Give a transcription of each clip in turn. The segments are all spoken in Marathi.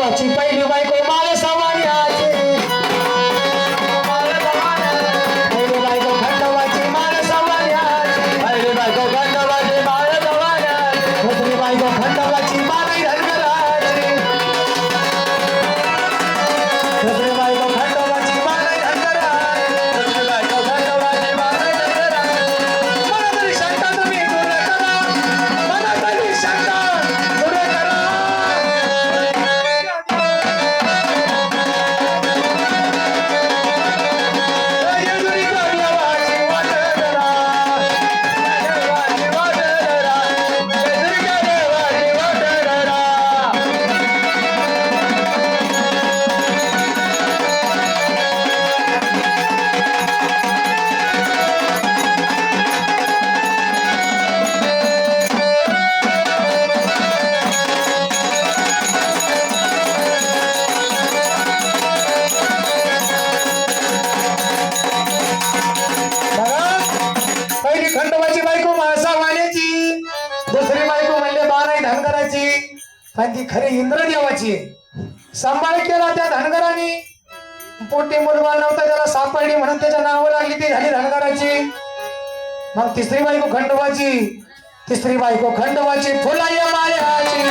वाची पहिली बायको माल धनगराची ती खरी इंद्रदेवाची सांभाळ केला त्या धनगराने. पोटी मुलबाळ नव्हता त्याला सापडली म्हणून त्याच्या नावं लागली ती झाली धनगराची. मग तिसरी बायको खंडोबाची. तिसरी बायको खंडोबाची फुलाय मायाची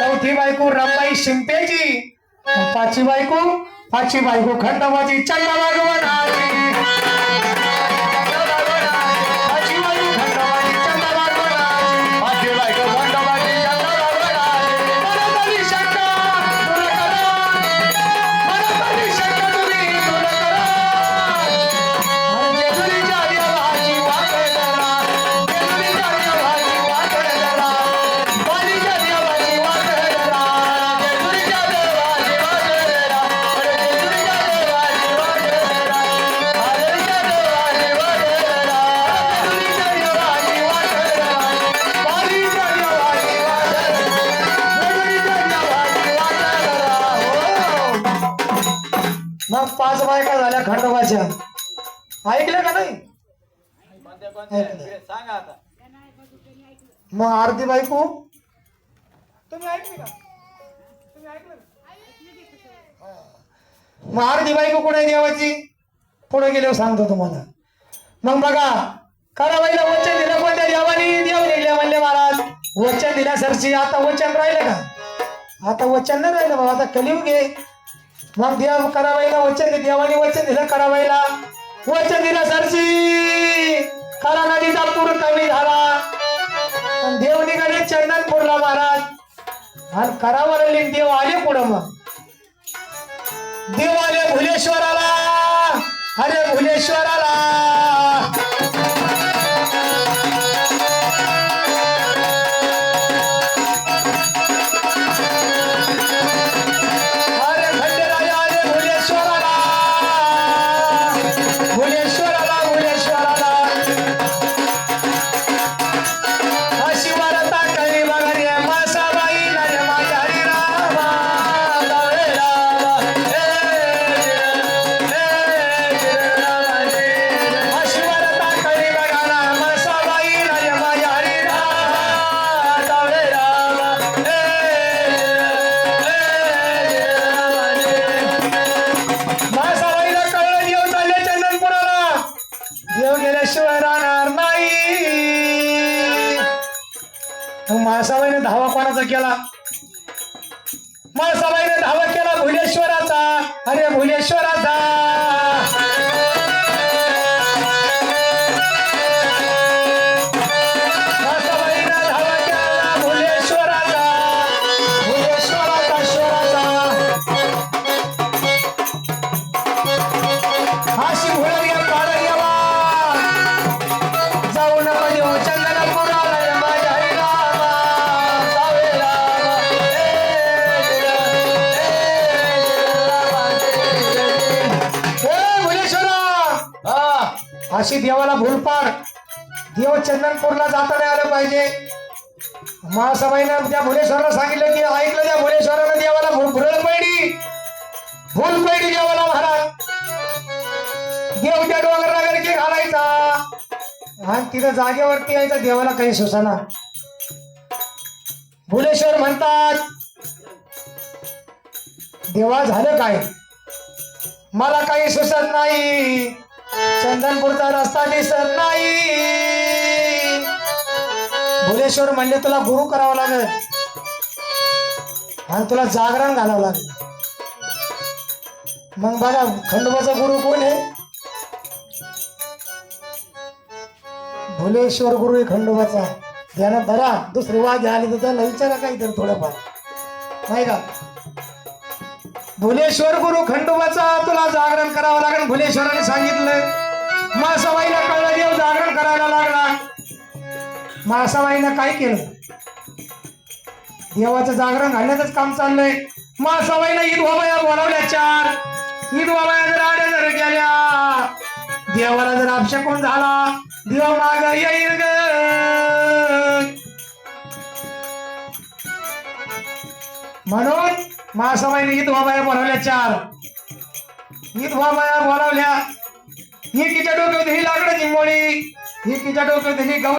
चौथी बायको रमबाई शिंपेची आणि पाचवी बायको पाचवी बायको खंडोबाची चंद्र भगवानाची पाच बायका झाल्या खंडोबाच्या ऐकलं का नाही? सांगा आता मग आरती बायको? तुम्ही ऐकले का? तुम्ही ऐकलं मग आरती बायको कुठे देवाची? पुढे गेल्यावर सांगतो तुम्हाला. मग बघा करा बाईला वचन दिलं कोणत्या देवानी? देव दिले म्हणले महाराज. वचन दिल्या सरशी आता वचन राहिलं का? आता वचन नाही राहिलं बाबा आता कलियुग आहे. मग देव करावायला वचन दे देवाने वचन दिलं करावायला. वचन दिलं सरशी. खरा नदीचा पूर कमी झाला. देव निघाले चंदनपूरला महाराज. आणि करावर देव आले पुढं मग. देव आले भुलेश्वराला. अरे भुलेश्वराला मग माळसाबाईने धावा कोणाचा केला? माळसाबाईने धावा केला भुलेश्वराचा. अरे भुलेश्वराचा. अशी देवाला भूलपाड. देव चंदनपूरला जाता नाही आलं पाहिजे. महासभाईनं त्या भुलेश्वरला सांगितलं की ऐकलं त्या भुलेश्वरानं देवाला भूल पैडी भूल पैडी देवाला महाराज. देव त्या डोंगरला गडकी घालायचा. आणि तिथं जागेवरती यायचं देवाला काही सुसाना भुलेश्वर म्हणतात देवा झालं काय? मला काही सुसत नाही. चंदनपूरचा रस्ता दिसत नाही. भुलेश्वर म्हणले तुला गुरु करावं लागेल. आणि तुला जागरण घालावं लागेल. मग बघा खंडोबाचा गुरु कोण आहे? भुलेश्वर गुरु आहे खंडोबाचा. ध्यानात धरा दुसरे वाद आले तर त्याला विचारा काहीतरी थोडंफार. नाही का? भुलेश्वर गुरु खंडोबाचा तुला जागरण करावं लागेल. भुलेश्वराने सांगितलं मासाबाईला कळलं देव जागरण करायला लागला. मासाबाईनं काय केलं? देवाचं जागरण घालण्याचंच काम चाललंय. मासाबाईनं ईद बाया बोलावल्या चार. ईद बाया जर आड्या जर गेल्या देवाला जर अपशकून झाला देव माग येईल ग. म्हणून महासभाईने ईद बाया बोलावल्या चार. ईद बाया बोलावल्या. ही तिच्या डोक्यात ही लाकडाची मोळी ही तिच्या डोक्यात ही गव